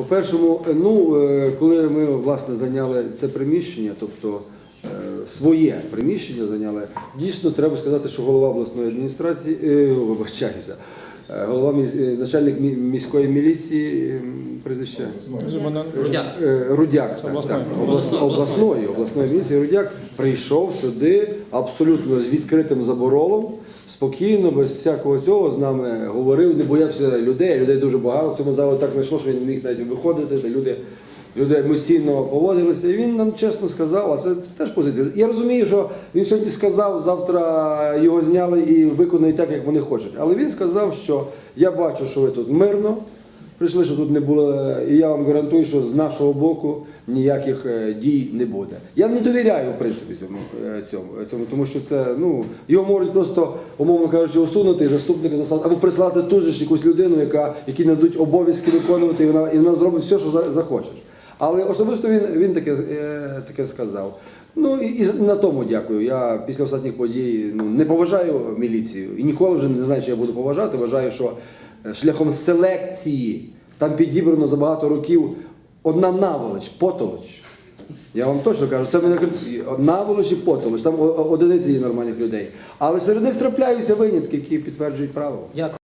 По-першому, е, ну, е, коли ми власне зайняли це приміщення, тобто е, своє приміщення зайняли, дійсно треба сказати, що голова обласної адміністрації, вибачаюся, голова начальник мі- міської міліції, прізвище. Рудяк. Рудяк, так, обласної, обласної міліції Рудяк прийшов сюди абсолютно з відкритим заборолом, спокійно, без всякого цього з нами говорив, не боявся людей. Людей дуже багато цьому залі так знайшло, що він не міг навіть виходити. Де люди, люди емоційно поводилися. І він нам чесно сказав, а це, це теж позиція. Я розумію, що він сьогодні сказав, завтра його зняли і виконають так, як вони хочуть. Але він сказав, що я бачу, що ви тут мирно. Прийшли, що тут не було, і я вам гарантую, що з нашого боку ніяких е, дій не буде. Я не довіряю, в принципі, цьому, е, цьому, цьому тому що це, ну, його можуть просто, умовно кажучи, усунути заступника заслати, або прислати же ж якусь людину, яка, які надуть обов'язки виконувати, і вона, і вона зробить все, що захочеш. Але особисто він, він таке, е, таке сказав. Ну і, і на тому дякую. Я після останніх подій ну, не поважаю міліцію і ніколи вже не знаю, чи я буду поважати. Вважаю, що е, шляхом селекції там підібрано за багато років одна наволоч, потолоч. Я вам точно кажу, це наволоч і потолоч. Там одиниці є нормальних людей. Але серед них трапляються винятки, які підтверджують правило.